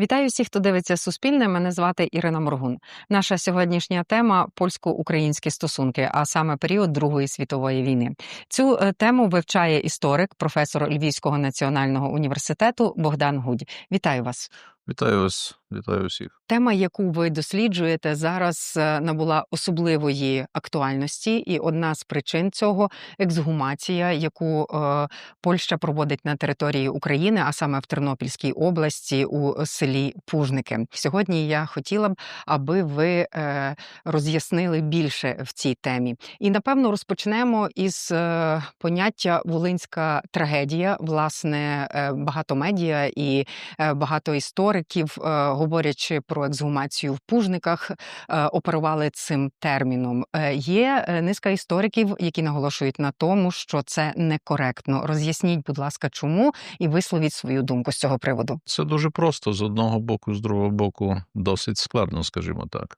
Вітаю всіх, хто дивиться Суспільне. Мене звати Ірина Моргун. Наша сьогоднішня тема польсько-українські стосунки, а саме період Другої світової війни. Цю е, тему вивчає історик, професор Львівського національного університету Богдан Гудь. Вітаю вас. Вітаю вас, вітаю всіх. Тема, яку ви досліджуєте, зараз е, набула особливої актуальності, і одна з причин цього ексгумація, яку е, Польща проводить на території України, а саме в Тернопільській області у селі Пужники. Сьогодні я хотіла б, аби ви е, роз'яснили більше в цій темі. І напевно розпочнемо із е, поняття Волинська трагедія. Власне, е, багато медіа і е, багато істориків, е, говорячи про ексгумацію в пужниках, е, оперували цим терміном. Е, Є низка істориків, які наголошують на тому, що це некоректно. Роз'ясніть, будь ласка, чому і висловіть свою думку з цього приводу. Це дуже просто з одного боку, з другого боку, досить складно, скажімо так.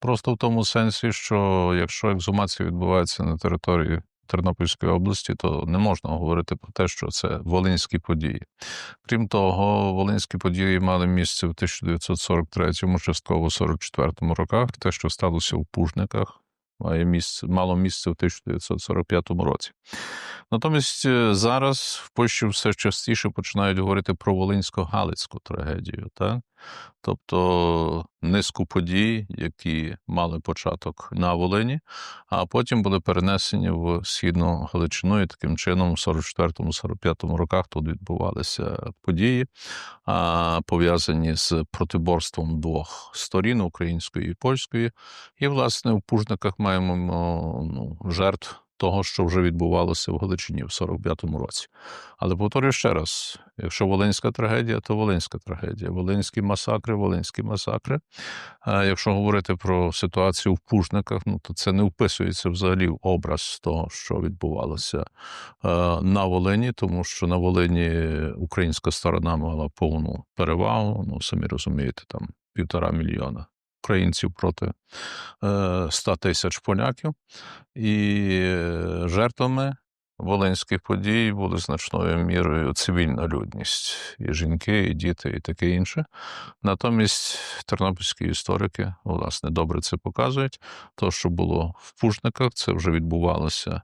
Просто в тому сенсі, що якщо ексгумація відбувається на території Тернопільської області, то не можна говорити про те, що це волинські події. Крім того, волинські події мали місце в 1943-му, частково 44-му роках. Те, що сталося в Пужниках, має місце, мало місце в 1945 році. Натомість е, зараз в Польщі все частіше починають говорити про волинсько-галицьку трагедію, так? Тобто низку подій, які мали початок на Волині, а потім були перенесені в східну Галичину, і таким чином, в 44-45 роках тут відбувалися події, пов'язані з протиборством двох сторін української і польської. І, власне, в Пужниках маємо ну, жертв того, що вже відбувалося в Галичині в 45-му році. Але повторюю ще раз: якщо волинська трагедія, то волинська трагедія. Волинські масакри, волинські масакри. А якщо говорити про ситуацію в Пужниках, ну то це не вписується взагалі в образ того, що відбувалося е, на Волині, тому що на Волині українська сторона мала повну перевагу. Ну самі розумієте, там півтора мільйона українців проти 100 тисяч поляків, і е, жертвами волинських подій були значною мірою цивільна людність, і жінки, і діти, і таке інше. Натомість тернопільські історики, власне, добре це показують. То, що було в Пужниках, це вже відбувалося е,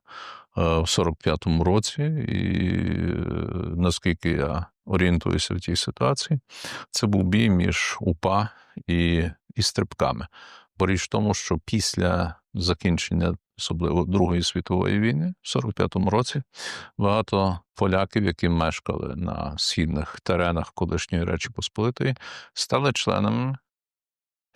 в 45-му році, і е, наскільки я орієнтуюся в тій ситуації, це був бій між УПА і, і стрибками. Бо річ в тому, що після закінчення, особливо Другої світової війни, в 45-му році, багато поляків, які мешкали на східних теренах колишньої Речі Посполитої, стали членами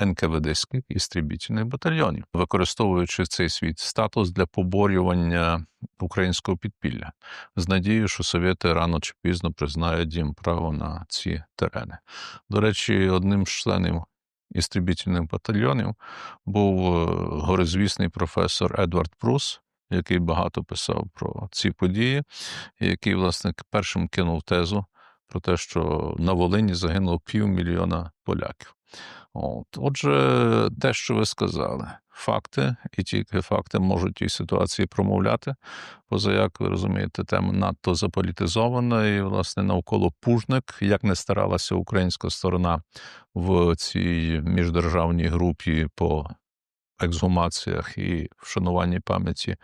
НКВДських істрібітельних батальйонів, використовуючи цей свій статус для поборювання українського підпілля, з надією, що совєти рано чи пізно признають їм право на ці терени. До речі, одним з членів істрібітельних батальйонів був е, горизвісний професор Едвард Прус. Який багато писав про ці події, і який, власне, першим кинув тезу про те, що на Волині загинуло півмільйона поляків. От. Отже, те, що ви сказали, факти, і тільки факти можуть тій ситуації промовляти. Поза як ви розумієте, тема надто заполітизована, і, власне, навколо пужник, як не старалася українська сторона в цій міждержавній групі по ексгумаціях і вшануванні пам'яті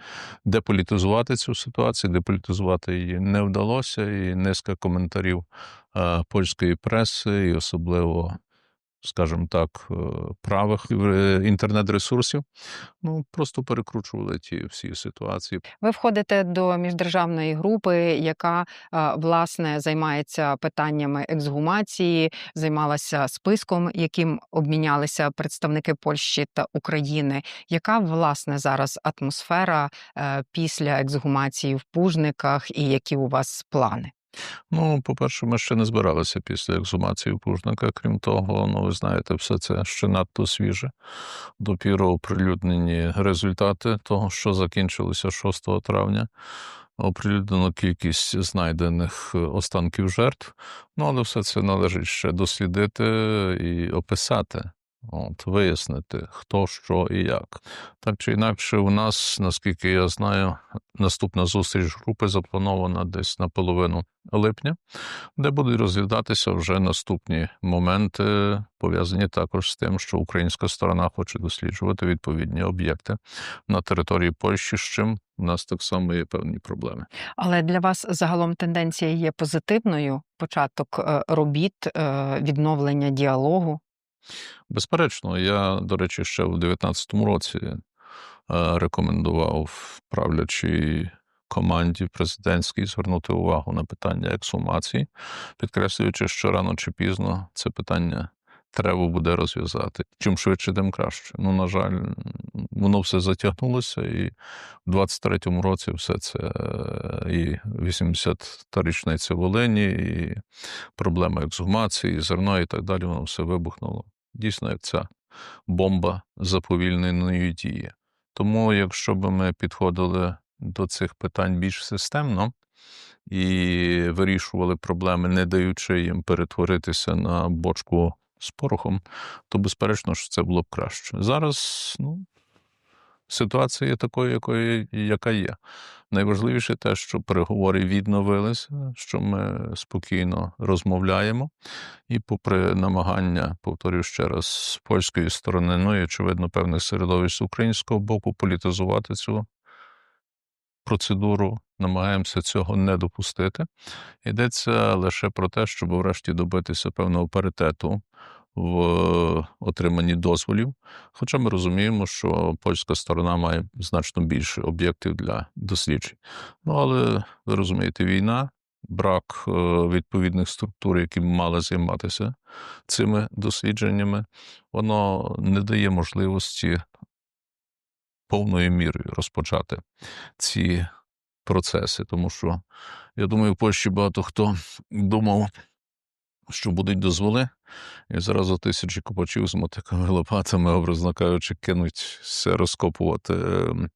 деполітизувати цю ситуацію, деполітизувати її не вдалося, і низка коментарів е, польської преси, і особливо скажімо так, е, правих е, інтернет-ресурсів, ну просто перекручували ті всі ситуації. Ви входите до міждержавної групи, яка е, власне займається питаннями ексгумації, займалася списком, яким обмінялися представники Польщі та України. Яка власне зараз атмосфера після ексгумації в Пужниках і які у вас плани? Ну, по-перше, ми ще не збиралися після ексгумації Пужника. Крім того, ну ви знаєте, все це ще надто свіже. Допіру оприлюднені результати того, що закінчилося 6 травня. Оприлюднено кількість знайдених е, останків жертв. Ну, але все це належить ще дослідити і описати. От, вияснити, хто, що і як. Так чи інакше, у нас, наскільки я знаю, наступна зустріч групи запланована десь на половину липня, де будуть розглядатися вже наступні моменти, пов'язані також з тим, що українська сторона хоче досліджувати відповідні об'єкти на території Польщі, з чим у нас так само є певні проблеми. Але для вас загалом тенденція є позитивною. Початок е, робіт, е, відновлення діалогу. Безперечно, я, до речі, ще в 2019 році е, рекомендував правлячій команді президентській звернути увагу на питання ексгумації, підкреслюючи, що рано чи пізно це питання треба буде розв'язати. Чим швидше, тим краще. Ну, на жаль, воно все затягнулося, і в 23-му році все це е, і 80-та річниця Волині, і проблема ексгумації, і зерно і так далі, воно все вибухнуло. Дійсно, як ця бомба заповільненої дії. Тому, якщо б ми підходили до цих питань більш системно і вирішували проблеми, не даючи їм перетворитися на бочку з порохом, то безперечно, що це було б краще. Зараз ну, ситуація є такою, якою, яка є. Найважливіше те, що переговори відновилися, що ми спокійно розмовляємо, і, попри намагання, повторюю ще раз, з польської сторони, ну і очевидно, певних середовищ з українського боку, політизувати цю процедуру, намагаємося цього не допустити. Йдеться лише про те, щоб врешті добитися певного паритету в отриманні дозволів. Хоча ми розуміємо, що польська сторона має значно більше об'єктів для досліджень. Ну але ви розумієте, війна, брак е, відповідних структур, які мали займатися цими дослідженнями, воно не дає можливості повною мірою розпочати ці процеси. Тому що я думаю, в Польщі багато хто думав, що будуть дозволи, і зразу тисячі копачів з мотиками лопатами, образно кажучи, кинуть розкопувати е,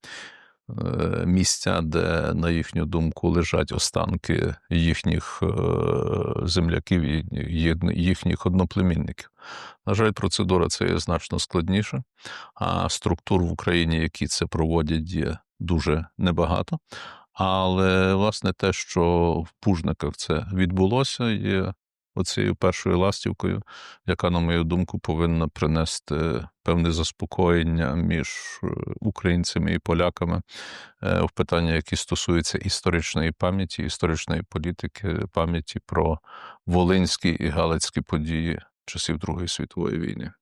е, місця, де, на їхню думку, лежать останки їхніх е, земляків і їхніх одноплемінників. На жаль, процедура це є значно складніша, а структур в Україні, які це проводять, є дуже небагато. Але власне те, що в Пужниках це відбулося, є оцією першою ластівкою, яка, на мою думку, повинна принести певне заспокоєння між е, українцями і поляками е, в питання, які стосуються історичної пам'яті, історичної політики, пам'яті про волинські і галицькі події часів Другої світової війни.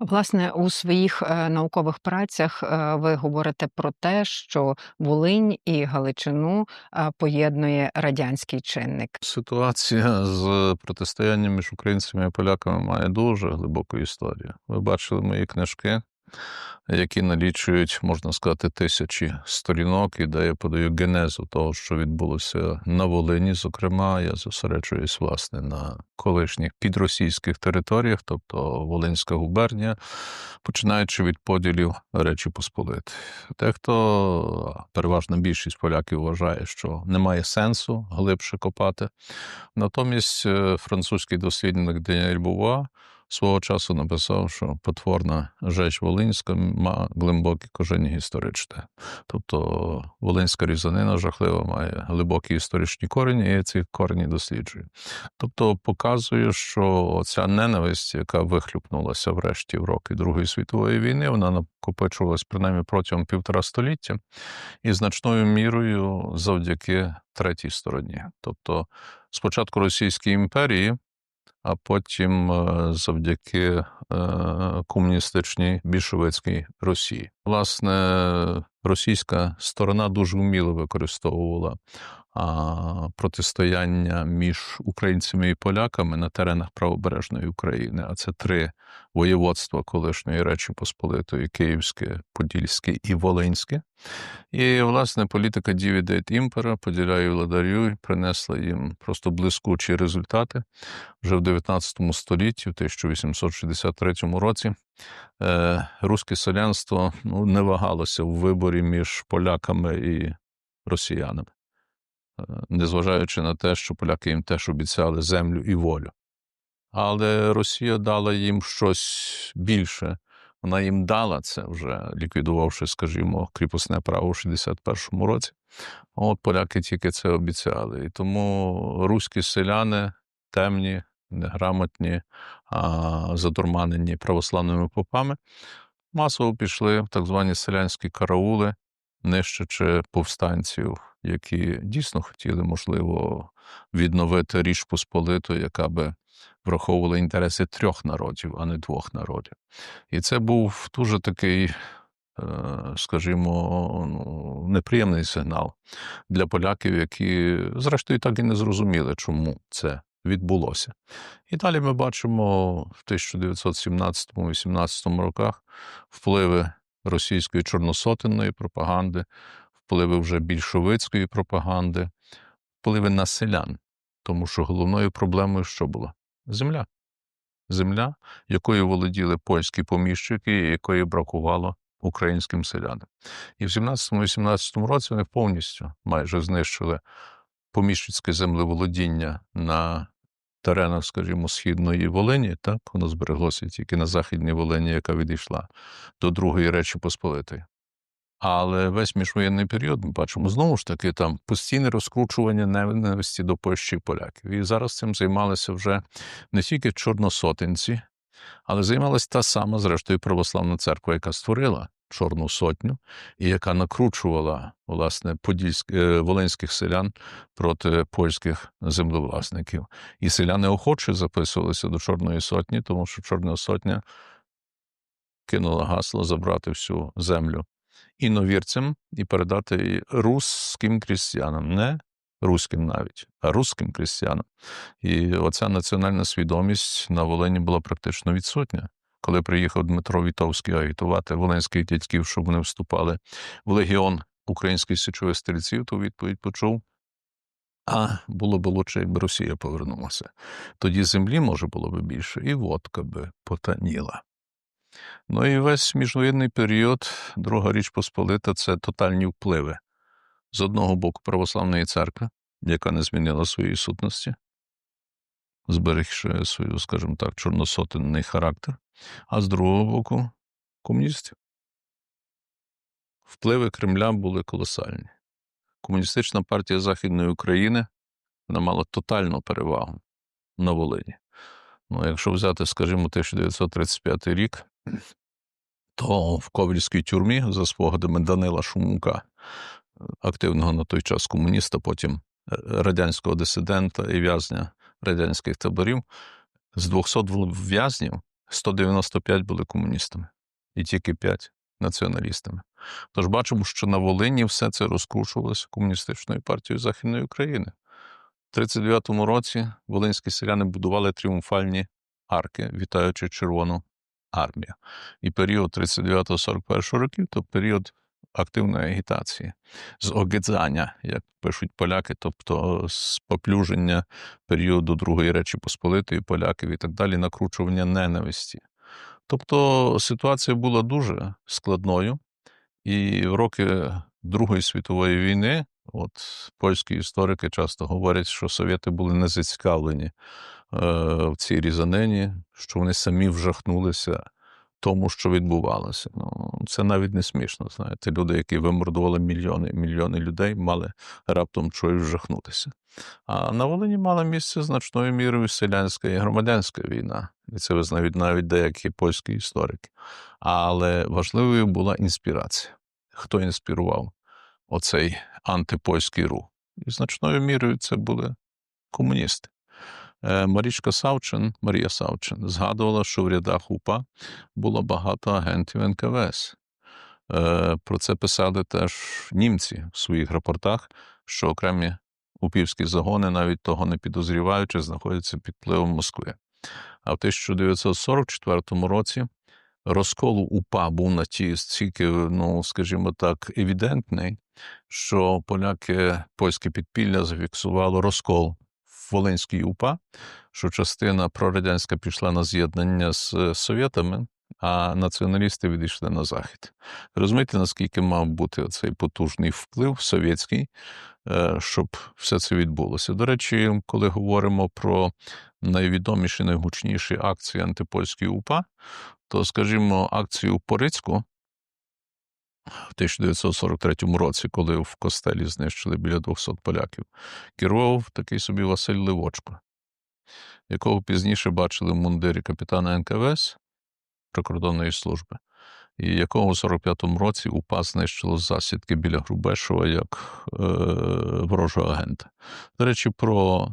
Власне, у своїх е, наукових працях е, ви говорите про те, що Волинь і Галичину е, поєднує радянський чинник. Ситуація з протистоянням між українцями і поляками має дуже глибоку історію. Ви бачили мої книжки, які налічують, можна сказати, тисячі сторінок, і де я подаю генезу того, що відбулося на Волині. Зокрема, я зосереджуюсь власне на колишніх підросійських територіях, тобто Волинська губернія, починаючи від поділів Речі Посполити. Дехто, переважна більшість поляків вважає, що немає сенсу глибше копати. Натомість е, французький дослідник Деніель Бува свого часу написав, що потворна жеч Волинська має глибокі корені історичне. Тобто Волинська різанина жахлива має глибокі історичні корені, і я ці корені досліджує. Тобто показує, що ця ненависть, яка вихлюпнулася врешті в роки Другої світової війни, вона накопичувалась принаймні протягом півтора століття, і значною мірою завдяки третій стороні. Тобто, спочатку Російській імперії, а потім завдяки комуністичній більшовицькій Росії. Власне, російська сторона дуже вміло використовувала протистояння між українцями і поляками на теренах правобережної України. А це три воєводства колишньої Речі Посполитої: Київське, Подільське і Волинське. І, власне, політика Дівідейт імпера, поділяю владарю, принесла їм просто блискучі результати вже в 19 столітті, в 1863 році. Е, Руське селянство ну, не вагалося в виборі між поляками і росіянами, незважаючи на те, що поляки їм теж обіцяли землю і волю. Але Росія дала їм щось більше. Вона їм дала це вже ліквідувавши, скажімо, кріпосне право в 61-му році. От поляки тільки це обіцяли. І тому руські селяни темні, неграмотні, а задурманені православними попами, масово пішли в так звані селянські караули, нищачи повстанців, які дійсно хотіли, можливо, відновити річ Посполиту, яка би враховувала інтереси трьох народів, а не двох народів. І це був дуже такий, е, скажімо, ну, неприємний сигнал для поляків, які, зрештою, так і не зрозуміли, чому це відбулося. І далі ми бачимо в 1917-18 роках впливи російської чорносотенної пропаганди, впливи вже більшовицької пропаганди, впливи на селян. Тому що головною проблемою що було? Земля. Земля, якою володіли польські поміщики, і якої бракувало українським селянам. І в 17-18 році вони повністю майже знищили поміщицьке землеволодіння на теренах, скажімо, східної Волині, так воно збереглося тільки на західній Волині, яка відійшла до Другої Речі Посполитої. Але весь міжвоєнний період ми бачимо знову ж таки там постійне розкручування ненависті до Польщі і поляків. І зараз цим займалися вже не тільки чорносотенці, але займалася та сама, зрештою, православна церква, яка створила Чорну сотню, і яка накручувала власне подільськ, е, волинських селян проти польських землевласників. І селяни охоче записувалися до Чорної сотні, тому що Чорна сотня кинула гасло забрати всю землю іновірцям і передати її русським крістіянам, не руським навіть, а русським крістіянам. І оця національна свідомість на Волині була практично відсутня. Коли приїхав Дмитро Вітовський агітувати волинських дядьків, щоб вони вступали в легіон українських січових стрільців, то відповідь почув. А було б лучше, якби Росія повернулася. Тоді землі може було б більше, і водка би потаніла. Ну і весь міжвоєнний період, Друга Річ Посполита це тотальні впливи. З одного боку, православної церкви, яка не змінила своєї сутності, зберігши свою, скажімо так, чорносотенний характер, а з другого боку, комуністів. Впливи Кремля були колосальні. Комуністична партія Західної України вона мала тотальну перевагу на Волині. Ну, якщо взяти, скажімо, 1935 рік, то в Ковельській тюрмі, за спогадами Данила Шумука, активного на той час комуніста, потім е, радянського дисидента і в'язня радянських таборів, з 200 в'язнів 195 були комуністами, і тільки 5 націоналістами. Тож бачимо, що на Волині все це розкручувалося комуністичною партією Західної України. В 39-му році волинські селяни будували тріумфальні арки, вітаючи Червону армію. І період 39-41 років то період активної агітації, з огидзання, як пишуть поляки, тобто з поплюження періоду Другої Речі Посполитої поляків і так далі, накручування ненависті. Тобто ситуація була дуже складною, і в роки Другої світової війни, от польські історики часто говорять, що совєти були не зацікавлені е, в цій різанині, що вони самі вжахнулися тому, що відбувалося. Ну, це навіть не смішно. Знаєте, люди, які вимордували мільйони мільйони людей, мали раптом чогось вжахнутися. А на Волині мала місце значною мірою селянська і громадянська війна. І це визнають навіть деякі польські історики. Але важливою була інспірація. Хто інспірував оцей антипольський рух? І значною мірою це були комуністи. Е, Марічка Савчин, Марія Савчин, згадувала, що в рядах УПА було багато агентів НКВС. Е, Про це писали теж німці в своїх рапортах, що окремі упівські загони, навіть того не підозріваючи, знаходяться під впливом Москви. А в 1944 році розкол УПА був на ті стільки, ну скажімо так, евідентний, що поляки, польське підпілля зафіксувало розкол Волинській УПА, що частина прорадянська пішла на з'єднання з совєтами, а націоналісти відійшли на захід. Розумієте, наскільки мав бути цей потужний вплив совєтський, е, щоб все це відбулося. До речі, коли говоримо про найвідоміші, найгучніші акції антипольської УПА, то, скажімо, акцію Порицьку в 1943 році, коли в костелі знищили біля 200 поляків, керував такий собі Василь Ливочко, якого пізніше бачили в мундирі капітана НКВС прикордонної служби, і якого у 45-му році УПА знищило засідки біля Грубешова як е, ворожого агента. До речі, про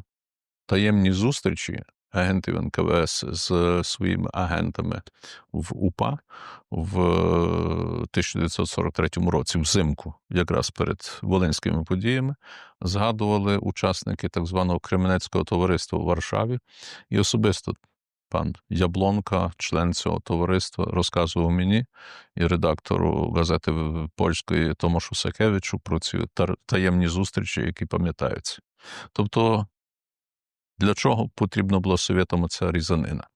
таємні зустрічі агентів НКВС з своїми агентами в УПА в 1943 році, взимку, якраз перед волинськими подіями, згадували учасники так званого Кременецького товариства в Варшаві, і особисто пан Яблонка, член цього товариства, розказував мені і редактору газети польської Томашу Сакевичу про ці таємні зустрічі, які пам'ятаються. Тобто, для чого потрібно було совєтам ця різанина?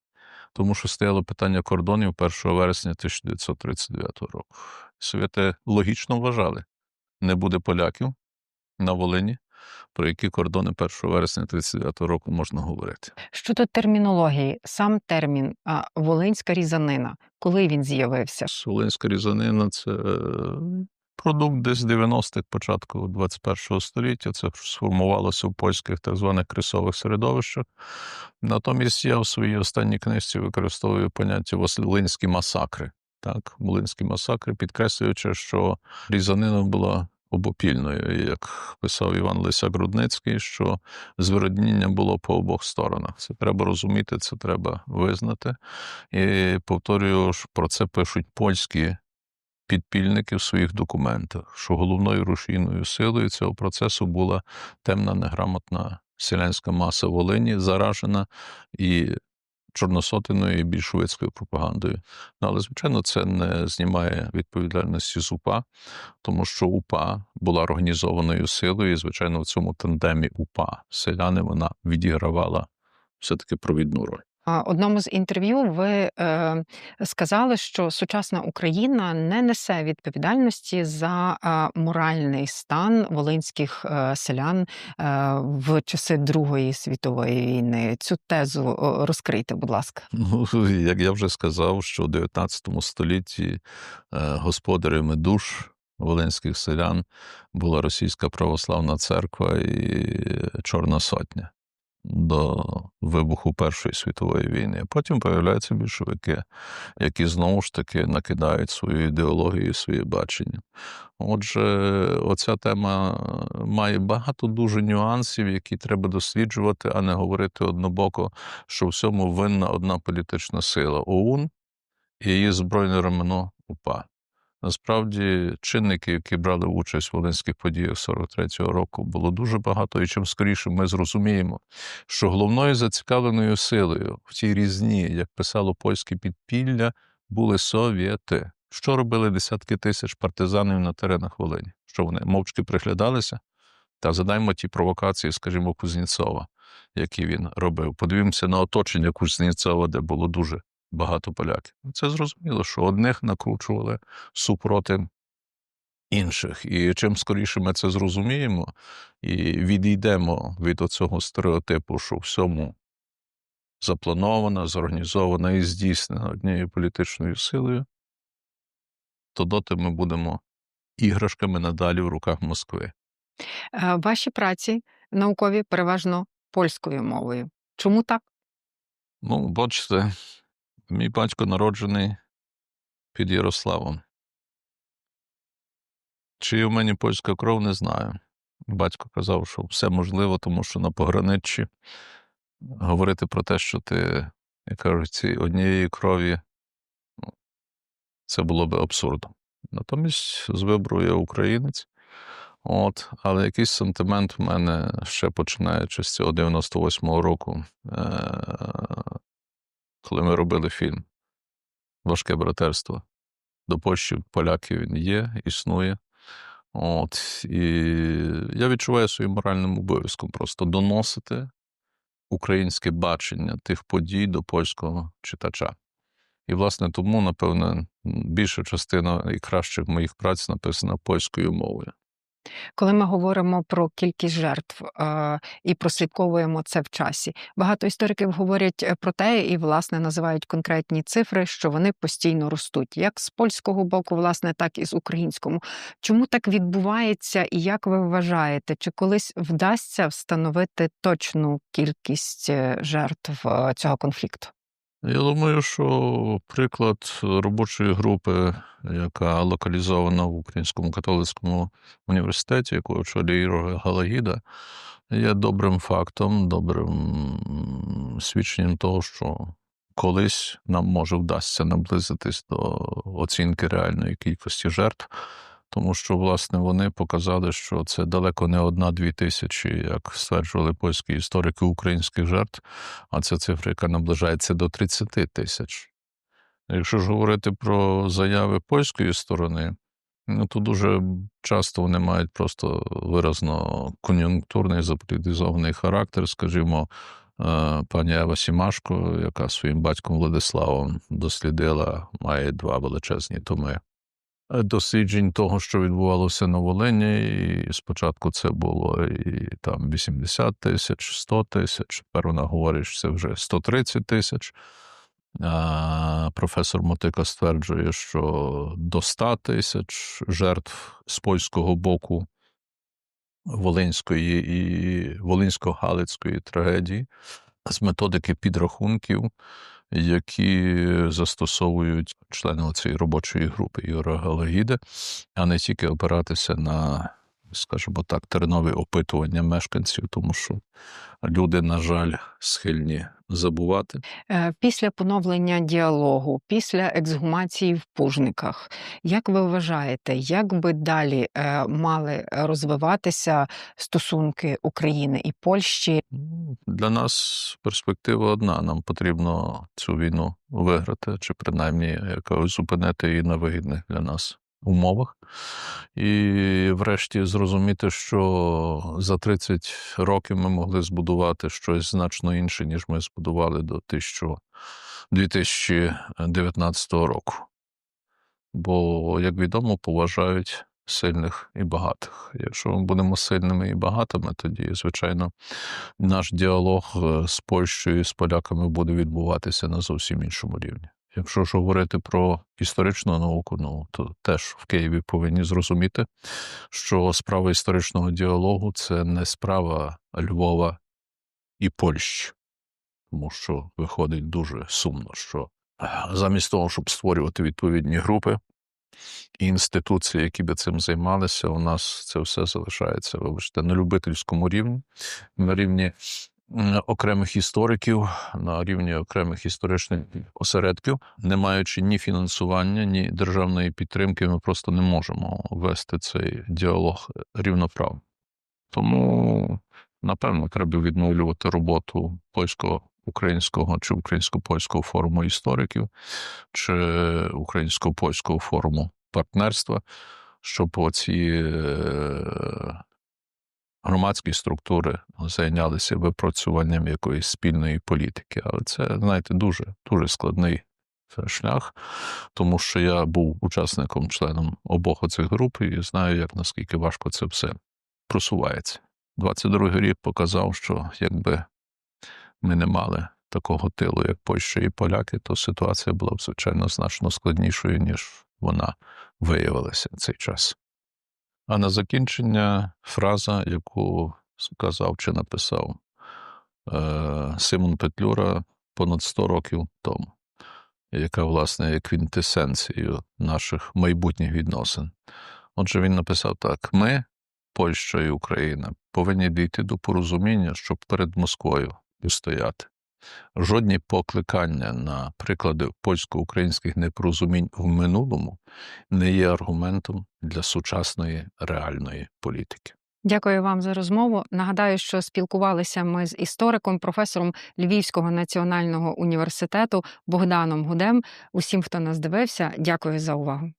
Тому що стояло питання кордонів 1 вересня 1939 року. Совєти логічно вважали, не буде поляків на Волині, про які кордони 1 вересня 1939 року можна говорити. Щодо термінології, сам термін а, волинська різанина, коли він з'явився? Волинська різанина це е, продукт десь 90-х, початку 21-го століття. Це сформувалося в польських так званих крисових середовищах. Натомість я в своїй останній книжці використовую поняття волинські масакри. Так, волинські масакри, підкреслюючи, що різанина була обопільною, як писав Іван Лисяк Рудницький, що звиродніння було по обох сторонах. Це треба розуміти, це треба визнати. І повторюю, про це пишуть польські підпільники в своїх документах, що головною рушійною силою цього процесу була темна неграмотна селянська маса Волині, заражена і чорносотеною і більшовицькою пропагандою. Ну, але, звичайно, це не знімає відповідальності з УПА, тому що УПА була організованою силою, і, звичайно, в цьому тандемі УПА селяни вона відігравала все-таки провідну роль. Одному з інтерв'ю ви е, сказали, що сучасна Україна не несе відповідальності за моральний стан волинських е, селян е, в часи Другої світової війни. Цю тезу розкрийте, будь ласка. Ну, як я вже сказав, що в 19 столітті е, господарями душ волинських селян була Російська православна церква і Чорна Сотня до вибуху Першої світової війни. Потім появляються більшовики, які знову ж таки накидають свою ідеологію, своє бачення. Отже, оця тема має багато дуже нюансів, які треба досліджувати, а не говорити однобоко, що всьому винна одна політична сила ОУН і її збройне ремено УПА. Насправді, чинників, які брали участь в волинських подіях 43-го року, було дуже багато, і чим скоріше ми зрозуміємо, що головною зацікавленою силою в цій різні, як писало польське підпілля, були совєти. Що робили десятки тисяч партизанів на теренах Волині? Що вони мовчки приглядалися? Та задаймо ті провокації, скажімо, Кузнєцова, які він робив. Подивімося на оточення Кузнєцова, де було дуже багато поляків. Це зрозуміло, що одних накручували супроти інших. І чим скоріше ми це зрозуміємо і відійдемо від оцього стереотипу, що всьому заплановано, зорганізовано і здійснено однією політичною силою, то доти ми будемо іграшками надалі в руках Москви. Е, Ваші праці наукові переважно польською мовою. Чому так? Ну, бачите, мій батько народжений під Ярославом. Чи в мені польська кров, не знаю. Батько казав, що все можливо, тому що на пограниччі говорити про те, що ти, як кажуть, однієї крові, ну, це було би абсурдом. Натомість з вибору я українець. От, але якийсь сентимент в мене ще починаючи з цього 98-го року, е- коли ми робили фільм Важке братерство. До Польщі поляків він є, існує. От, і я відчуваю своїм моральним обов'язком просто доносити українське бачення тих подій до польського читача. І, власне, тому, напевне, більша частина і кращих моїх праць написана польською мовою. Коли ми говоримо про кількість жертв е, і прослідковуємо це в часі, багато істориків говорять е, про те і власне називають конкретні цифри, що вони постійно ростуть, як з польського боку, власне, так і з українського. Чому так відбувається, і як ви вважаєте, чи колись вдасться встановити точну кількість е, жертв е, цього конфлікту? Я думаю, що приклад робочої групи, яка локалізована в Українському католицькому університеті, яку очолює Галагіда, є добрим фактом, добрим свідченням того, що колись нам може вдасться наблизитись до оцінки реальної кількості жертв. Тому що, власне, вони показали, що це далеко не одна-дві тисячі, як стверджували польські історики українських жертв, а це цифра, яка наближається до 30 тисяч. Якщо ж говорити про заяви польської сторони, ну то дуже часто вони мають просто виразно кон'юнктурний заполітизований характер, скажімо. е, Пані Ева Сімашко, яка своїм батьком Владиславом дослідила, має два величезні томи досліджень того, що відбувалося на Волині. І спочатку це було і там 80 тисяч, 100 тисяч. Тепер вона говорить, що це вже 130 тисяч. Професор Мотика стверджує, що до 100 тисяч жертв з польського боку Волинської і Волинсько-Галицької трагедії з методики підрахунків, які застосовують члени цієї робочої групи Юра Галагіда, а не тільки опиратися на, скажімо так, тернові опитування мешканців, тому що люди, на жаль, схильні забувати. Е, Після поновлення діалогу, після ексгумації в пужниках, як ви вважаєте, як би далі е, мали розвиватися стосунки України і Польщі? Ну, Для нас перспектива одна. Нам потрібно цю війну виграти, чи принаймні якось зупинити її на вигідних для нас умовах. І врешті зрозуміти, що за 30 років ми могли збудувати щось значно інше, ніж ми збудували до 2019 року. Бо, як відомо, поважають сильних і багатих. Якщо ми будемо сильними і багатими, тоді, звичайно, наш діалог е, з Польщею, і з поляками буде відбуватися на зовсім іншому рівні. Якщо ж говорити про історичну науку, ну то теж в Києві повинні зрозуміти, що справа історичного діалогу це не справа Львова і Польщі, тому що виходить дуже сумно, що е, замість того, щоб створювати відповідні групи і інституції, які би цим займалися, у нас це все залишається, вибачте, на любительському рівні, на рівні окремих істориків, на рівні окремих історичних осередків, не маючи ні фінансування, ні державної підтримки, ми просто не можемо вести цей діалог рівноправно. Тому, напевно, треба відновлювати роботу польського. Українського чи українсько-польського форуму істориків, чи українсько-польського форуму партнерства, щоб оці е, громадські структури зайнялися випрацюванням якоїсь спільної політики. Але це, знаєте, дуже, дуже складний шлях, тому що я був учасником, членом обох цих груп і знаю, як наскільки важко це все просувається. 22-й рік показав, що якби ми не мали такого тилу, як Польща і поляки, то ситуація була б, звичайно, значно складнішою, ніж вона виявилася в цей час. А на закінчення фраза, яку сказав чи написав е, Симон Петлюра понад 100 років тому, яка, власне, є квінтесенцією наших майбутніх відносин. Отже, він написав так: ми, Польща і Україна, повинні дійти до порозуміння, щоб перед Москвою стояти. Жодні покликання на приклади польсько-українських непорозумінь в минулому не є аргументом для сучасної реальної політики. Дякую вам за розмову. Нагадаю, що спілкувалися ми з істориком, професором Львівського національного університету Богданом Гудем. Усім, хто нас дивився, дякую за увагу.